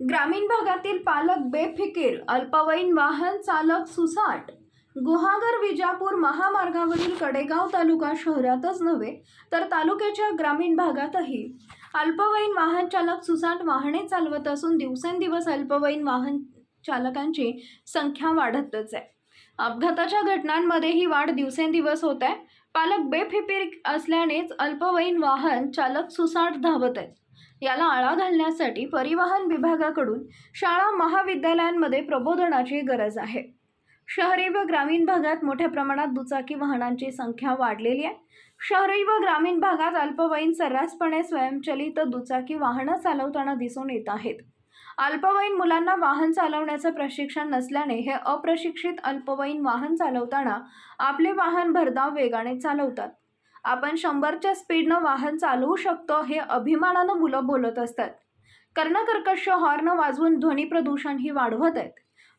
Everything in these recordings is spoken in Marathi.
ग्रामीण भागातील पालक बेफिकीर अल्पवयीन वाहन चालक सुसाट. गुहागर विजापूर महामार्गावरील कडेगाव तालुका शहरातच नव्हे तर तालुक्याच्या ग्रामीण भागातही. अल्पवयीन वाहन चालक सुसाट वाहने चालवत असून दिवसेंदिवस अल्पवयीन वाहन चालकांची संख्या वाढतच आहे. अपघाताच्या घटनांमध्ये ही वाढ दिवसेंदिवस होत आहे. पालक बेफिकीर असल्यानेच अल्पवयीन वाहन चालक सुसाट धावत आहेत. याला आळा घालण्यासाठी परिवहन विभागाकडून शाळा महाविद्यालयांमध्ये प्रबोधनाची गरज आहे. शहरी व ग्रामीण भागात मोठ्या प्रमाणात दुचाकी वाहनांची संख्या वाढलेली आहे. शहरी व ग्रामीण भागात अल्पवयीन सर्रासपणे स्वयंचलित दुचाकी वाहनं चालवताना दिसून येत आहेत. अल्पवयीन मुलांना वाहन चालवण्याचं प्रशिक्षण नसल्याने हे अप्रशिक्षित अल्पवयीन वाहन चालवताना आपले वाहन भरधाव वेगाने चालवतात. आपण शंभरच्या स्पीडनं वाहन चालवू शकतो हे अभिमानानं मुलं बोलत असतात. कर्णकर्कश हॉर्न वाजवून ध्वनी प्रदूषण ही वाढवत आहेत.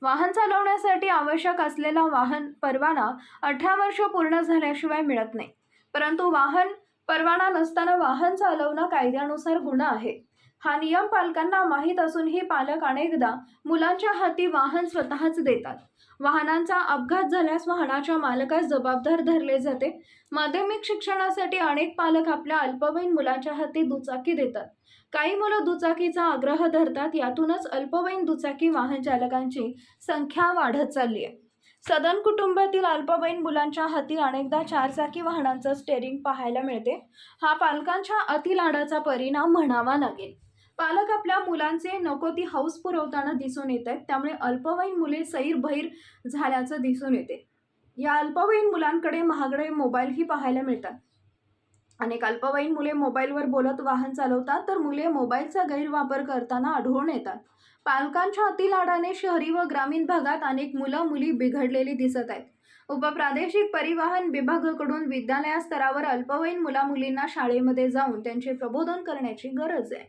वाहन चालवण्यासाठी आवश्यक असलेला वाहन परवाना अठरा वर्ष पूर्ण झाल्याशिवाय मिळत नाही. परंतु वाहन परवाना नसताना वाहन चालवणं कायद्यानुसार गुन्हा आहे. हा नियम पालकांना माहीत असूनही पालक अनेकदा मुलांच्या हाती वाहन स्वतःच देतात. वाहनांचा अपघात झाल्यास वाहनाच्या मालकास जबाबदार धरले जाते. माध्यमिक शिक्षणासाठी अनेक पालक आपल्या अल्पवयीन मुलांच्या हाती दुचाकी देतात. काही मुलं दुचाकीचा आग्रह धरतात यातूनच अल्पवयीन दुचाकी वाहन चालकांची संख्या वाढत चालली आहे. सदन कुटुंबातील अल्पवयीन मुलांच्या हाती अनेकदा चारचाकी वाहनांचं स्टेअरिंग पाहायला मिळते. हा पालकांच्या अतिलाडाचा परिणाम म्हणावा लागेल. पालक आपल्या मुलांचे नको ती हौस पुरवताना दिसून येत आहेत. त्यामुळे अल्पवयीन मुले सैरभैर झाल्याचं दिसून येते. या अल्पवयीन मुलांकडे महागडे मोबाईलही पाहायला मिळतात. अनेक अल्पवयीन मुले मोबाईलवर बोलत वाहन चालवतात तर मुले मोबाईलचा गैरवापर करताना आढळून येतात. पालकांच्या अतिलाडाने शहरी व ग्रामीण भागात अनेक मुलं मुली बिघडलेली दिसत आहेत. उपप्रादेशिक परिवहन विभागाकडून विद्यालया स्तरावर अल्पवयीन मुला मुलींना शाळेमध्ये जाऊन त्यांचे प्रबोधन करण्याची गरज आहे.